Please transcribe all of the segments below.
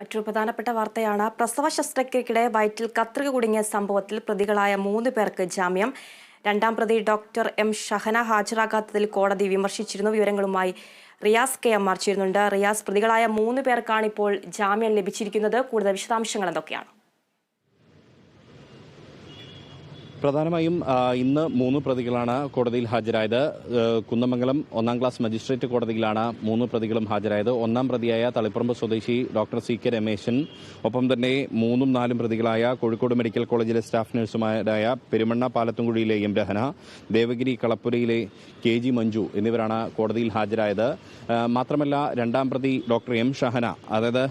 മറ്റൊരു പ്രധാനപ്പെട്ട വാർത്തയാണ്. പ്രസവ ശസ്ത്രക്രിയക്കിടെ വയറ്റിൽ കത്രിക കുടുങ്ങിയ സംഭവത്തിൽ പ്രതികളായ മൂന്ന് പേർക്ക് ജാമ്യം. രണ്ടാം പ്രതി ഡോക്ടർ എം ഷഹന ഹാജരാകാത്തതിൽ കോടതി വിമർശിച്ചിരുന്നു. വിവരങ്ങളുമായി Riyas K M R Riyas പ്രതികളായ മൂന്ന് പേർക്കാണ് ഇപ്പോൾ ജാമ്യം ലഭിച്ചിരിക്കുന്നത്. കൂടുതൽ വിശദാംശങ്ങൾ എന്തൊക്കെയാണ്? പ്രധാനമായും ഇന്ന് മൂന്ന് പ്രതികളാണ് കോടതിയിൽ ഹാജരായത്. കുന്നമംഗലം ഒന്നാം ക്ലാസ് മജിസ്ട്രേറ്റ് കോടതിയിലാണ് മൂന്ന് പ്രതികളും ഹാജരായത്. ഒന്നാം പ്രതിയായ തളിപ്പറമ്പ് സ്വദേശി ഡോക്ടർ സി കെ രമേശൻ ഒപ്പം തന്നെ മൂന്നും നാലും പ്രതികളായ കോഴിക്കോട് മെഡിക്കൽ കോളേജിലെ സ്റ്റാഫ് നഴ്സുമാരായ പെരുമണ്ണ പാലത്തുംകുഴിയിലെ എം രഹന ദേവഗിരി കളപ്പുരയിലെ കെ ജി മഞ്ജു എന്നിവരാണ് കോടതിയിൽ ഹാജരായത്. മാത്രമല്ല രണ്ടാം പ്രതി ഡോക്ടർ എം ഷഹന അതായത്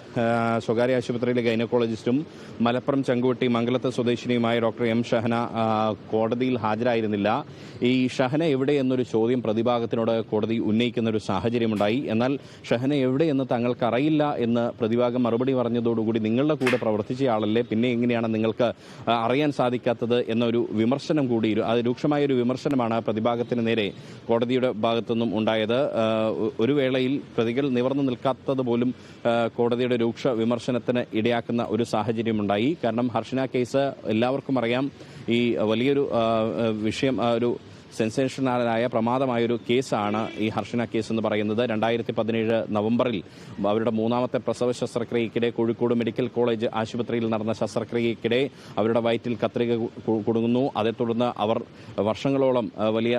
സ്വകാര്യ ആശുപത്രിയിലെ ഗൈനക്കോളജിസ്റ്റും മലപ്പുറം ചങ്കുവെട്ടി മംഗലത്തെ സ്വദേശിനിയുമായ ഡോക്ടർ എം ഷഹന കോടതിയിൽ ഹാജരായിരുന്നില്ല. ഈ ഷഹന എവിടെ എന്നൊരു ചോദ്യം പ്രതിഭാഗത്തിനോട് കോടതി ഉന്നയിക്കുന്ന ഒരു സാഹചര്യമുണ്ടായി. എന്നാൽ ഷഹന എവിടെ എന്ന് തങ്ങൾക്ക് അറിയില്ല എന്ന് പ്രതിഭാഗം മറുപടി പറഞ്ഞതോടുകൂടി നിങ്ങളുടെ കൂടെ പ്രവർത്തിച്ചയാളല്ലേ പിന്നെ എങ്ങനെയാണ് നിങ്ങൾക്ക് അറിയാൻ സാധിക്കാത്തത് എന്നൊരു വിമർശനം കൂടി അത് രൂക്ഷമായ ഒരു വിമർശനമാണ് പ്രതിഭാഗത്തിന് നേരെ കോടതിയുടെ ഭാഗത്തുനിന്നും ഉണ്ടായത്. ഒരു വേളയിൽ പ്രതികൾ നിവർന്നു നിൽക്കാത്തത് പോലും കോടതിയുടെ രൂക്ഷ വിമർശനത്തിന് ഇടയാക്കുന്ന ഒരു സാഹചര്യമുണ്ടായി. കാരണം ഹർഷന കേസ് എല്ലാവർക്കും അറിയാം. ഈ വലിയൊരു വിഷയം ഒരു സെൻസേഷണലായ പ്രമാദമായൊരു കേസാണ് ഈ ഹർഷന കേസ് എന്ന് പറയുന്നത്. രണ്ടായിരത്തി പതിനേഴ് നവംബറിൽ അവരുടെ മൂന്നാമത്തെ പ്രസവ ശസ്ത്രക്രിയക്കിടെ കോഴിക്കോട് മെഡിക്കൽ കോളേജ് ആശുപത്രിയിൽ നടന്ന ശസ്ത്രക്രിയക്കിടെ അവരുടെ വയറ്റിൽ കത്രിക കുടുങ്ങുന്നു. അതേ തുടർന്ന് അവർ വർഷങ്ങളോളം വലിയ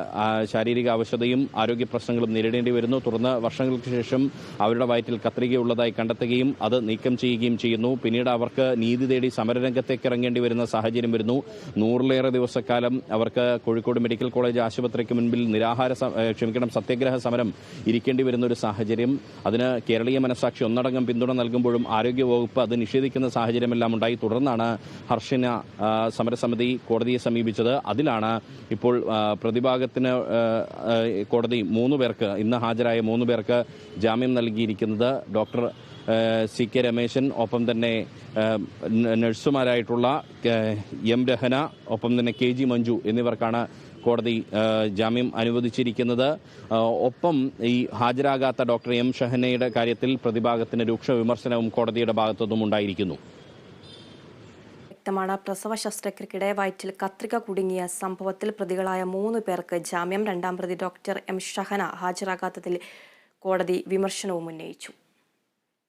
ശാരീരിക അവശതയും ആരോഗ്യ പ്രശ്നങ്ങളും നേരിടേണ്ടി വരുന്നു. തുടർന്ന് വർഷങ്ങൾക്ക് ശേഷം അവരുടെ വയറ്റിൽ കത്രികയുള്ളതായി കണ്ടെത്തുകയും അത് നീക്കം ചെയ്യുകയും ചെയ്യുന്നു. പിന്നീട് അവർക്ക് നീതി തേടി സമരരംഗത്തേക്ക് ഇറങ്ങേണ്ടി വരുന്ന സാഹചര്യം വരുന്നു. നൂറിലേറെ ദിവസക്കാലം അവർക്ക് കോഴിക്കോട് മെഡിക്കൽ കോളേജ് ആശുപത്രിക്ക് മുൻപിൽ നിരാഹാര ക്ഷമിക്കണം സത്യാഗ്രഹ സമരം ഇരിക്കേണ്ടി വരുന്ന ഒരു സാഹചര്യം. അതിന് കേരളീയ മനസാക്ഷി ഒന്നടങ്കം പിന്തുണ നൽകുമ്പോഴും ആരോഗ്യവകുപ്പ് അത് നിഷേധിക്കുന്ന സാഹചര്യമെല്ലാം ഉണ്ടായി. തുടർന്നാണ് ഹർഷന സമരസമിതി കോടതിയെ സമീപിച്ചത്. അതിലാണ് ഇപ്പോൾ പ്രതിഭാഗത്തിന് കോടതി മൂന്ന് പേർക്ക് ഇന്ന് ഹാജരായ മൂന്ന് പേർക്ക് ജാമ്യം നൽകിയിരിക്കുന്നത് ഡോക്ടർ സി കെ രമേശൻ ഒപ്പം തന്നെ നഴ്സുമാരായിട്ടുള്ള എം രഹന ഒപ്പം തന്നെ കെ ജി മഞ്ജു എന്നിവർക്കാണ് കോടതി ജാമ്യം അനുവദിച്ചിരിക്കുന്നത്. ഒപ്പം ഈ ഹാജരാകാത്ത ഡോക്ടർ എം ഷഹനയുടെ കാര്യത്തിൽ പ്രതിഭാഗത്തിന് രൂക്ഷ വിമർശനവും കോടതിയുടെ ഭാഗത്തുനിന്നും ഉണ്ടായിരിക്കുന്നു. വ്യക്തമാണ്. പ്രസവ ശസ്ത്രക്രിയക്കിടെ വയറ്റിൽ കത്രിക കുടുങ്ങിയ സംഭവത്തിൽ പ്രതികളായ മൂന്ന് പേർക്ക് ജാമ്യം. രണ്ടാം പ്രതി ഡോക്ടർ എം ഷഹന ഹാജരാകാത്തതിൽ കോടതി വിമർശനവും ഉന്നയിച്ചു.